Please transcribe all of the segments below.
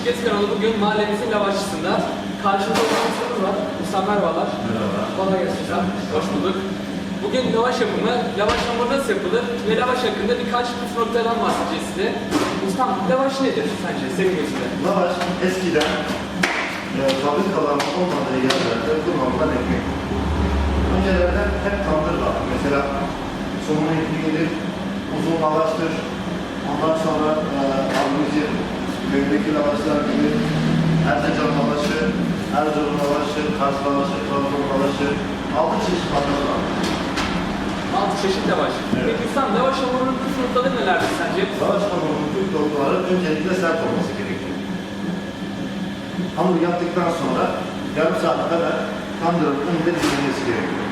Bisiklet kanalı bugün mahallemizin lavaşçısında. Karşımda olan insanımız var. Ustam merhabalar. Merhaba. Kolay gelsin. Hoş bulduk. Bugün lavaş yapımı, lavaş hamuru nasıl yapılır ve lavaş hakkında birkaç püf noktadan bahsedeceğiz size. Ustam, lavaş nedir sence senin gözünde? Lavaş eskiden e, fabrikaların olmadığı yerlerde kullanılan ekmek. Öncelerden hep tandır var. Mesela somun ekmeği gelir, uzun lavaştır. Ondan sonra e, almıcı, köydeki lavaşlar gibi Erzincan lavaşı, Erzurum lavaşı, Kars lavaşı, Trabzon lavaşı, altı çeşit lavaş var. Altı çeşit lavaş. Evet. Peki ustam, lavaş hamurunun püf noktaları nelerdir sence? Lavaş hamurunun tüm dokuları öncelikle sert olması gerekiyor. Hamur yaptıktan sonra yarım saat kadar tandırın önünde dinlenmesi gerekiyor.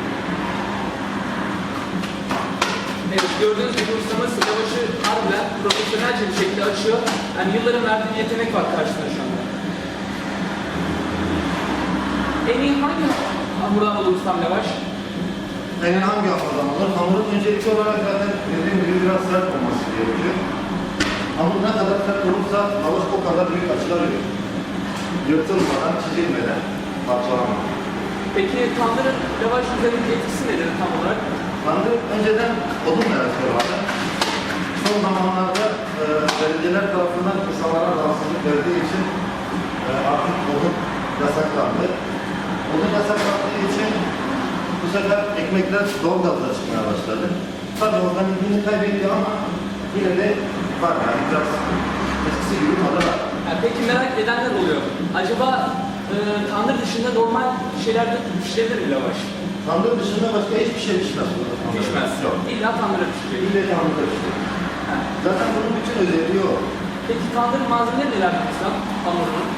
Evet, gördüğünüz gibi ustamız lavaşı harbiden profesyonelce bir şekilde açıyor. Yani yılların verdiği bir yetenek var karşısında şu anda. En iyi hangi hamurdan olur ustam lavaş? Yani hangi hamurdan olur? Hamurun öncelikli olarak zaten dediğim gibi biraz sert olması gerekiyor. Hamur ne kadar sert olursa lavaş o kadar büyük açılabilir. Yırtılmadan, çizilmeden parçalanmadan. Peki tandırın lavaş üzerindeki etkisi nedir tam olarak? Tarafından kısalara rahatsızlık verdiği için e, artık odun yasaklandı. Odun yasaklandığı için bu sefer ekmekler doğal gazla çıkmaya başladı. Tabii organizmini kaybetti ama yine de var yani biraz eskisi gibi tadı var. Yani peki merak edenler oluyor. Acaba e, tandır dışında normal şeylerde pişirilir mi lavaş? Tandır dışında başka hiçbir şey pişmez. burada. Pişmez. Yok. İlla tandıra pişiriyor. İlle tandırda pişiyor. Ha. Zaten bunun bütün özelliği o. Peki tandır malzemeleri nelerdir ustam hamurunun?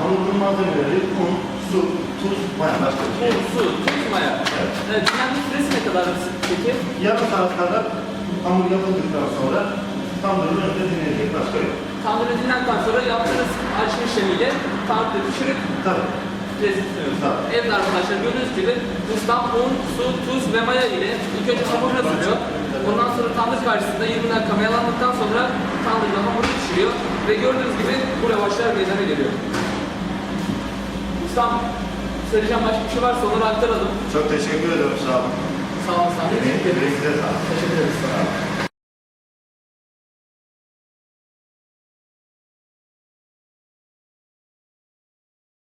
Hamurun malzemeleri un, su, tuz, maya başka bir şey. Un, su, tuz, maya. Evet. Evet, dinlenme süresi ne kadar peki? Yarım saat kadar hamur yapıldıktan sonra tandırın önünde dinlenecek başka yok. Tandırı dinlendikten sonra yaptığınız açma işlemiyle tandırda pişirip Tabii. lezzetleniyoruz. Tabii. Evet arkadaşlar gördüğünüz gibi ustam un, su, tuz ve maya ile ilk önce hamurunu hazırlıyor. Ondan sonra tandır karşısında 20 dakika mayalandıktan sonra tandırda hamuru pişiriyor. Ve gördüğünüz gibi bu lavaşlar meydana geliyor. Ustam, söyleyeceğim başka bir şey varsa onları aktaralım. Çok teşekkür ederim sağ olun. Sağ olun, sağ olun. Emeğinize sağlık. Teşekkür ederiz.